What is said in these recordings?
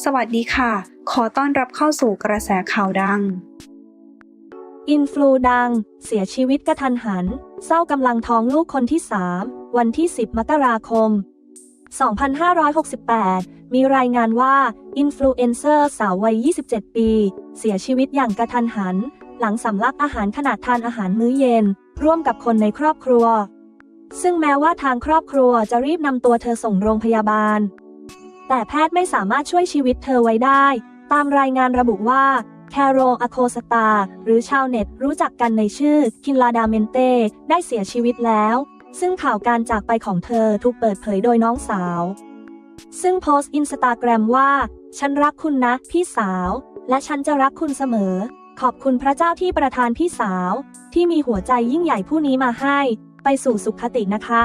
สวัสดีค่ะ ขอต้อนรับเข้าสู่กระแสข่าวดัง อินฟลูดัง เสียชีวิตกระทันหัน เศร้ากำลังท้องลูกคนที่ 3 วันที่ 10 มกราคม 2568 มีรายงานว่า อินฟลูเอนเซอร์สาววัย 27 ปี เสียชีวิตอย่างกระทันหัน หลังสำลักอาหารขณะทานอาหารมื้อเย็น ร่วมกับคนในครอบครัวซึ่งแม้ว่าทางครอบครัวจะรีบนำตัวเธอส่งโรงพยาบาล แต่แพทย์ไม่สามารถช่วยชีวิตเธอไว้ได้ ตามรายงานระบุว่าแคโรอโคสตา หรือชาวเน็ตรู้จักกันในชื่อคินลาดาเมนเต้ได้เสียชีวิตแล้ว ซึ่งข่าวการจากไปของเธอถูกเปิดเผยโดยน้องสาว ซึ่งโพสต์อินสตาแกรมว่า ฉันรักคุณนะ พี่สาว และฉันจะรักคุณเสมอ ขอบคุณพระเจ้าที่ประทานพี่สาว ที่มีหัวใจยิ่งใหญ่ผู้นี้มาให้ ไปสู่สุขตินะคะ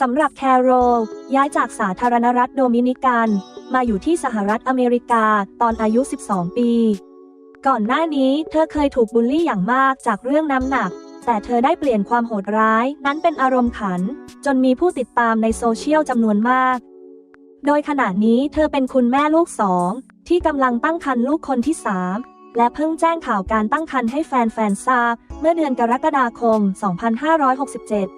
สำหรับแคโรลย้ายจากสาธารณรัฐโดมินิกัน มาอยู่ที่สหรัฐอเมริกาตอนอายุ 12 ปี ก่อนหน้านี้เธอเคยถูกบูลลี่อย่างมากจากเรื่องน้ำหนัก แต่เธอได้เปลี่ยนความโหดร้ายนั้นเป็นอารมณ์ขัน จนมีผู้ติดตามในโซเชียลจำนวนมาก โดยขณะนี้เธอเป็นคุณแม่ลูกสองที่กำลังตั้งครรภ์ลูกคนที่สามและเพิ่งแจ้งข่าวการตั้งครรภ์ให้แฟนๆทราบ เมื่อเดือนกรกฎาคม 2567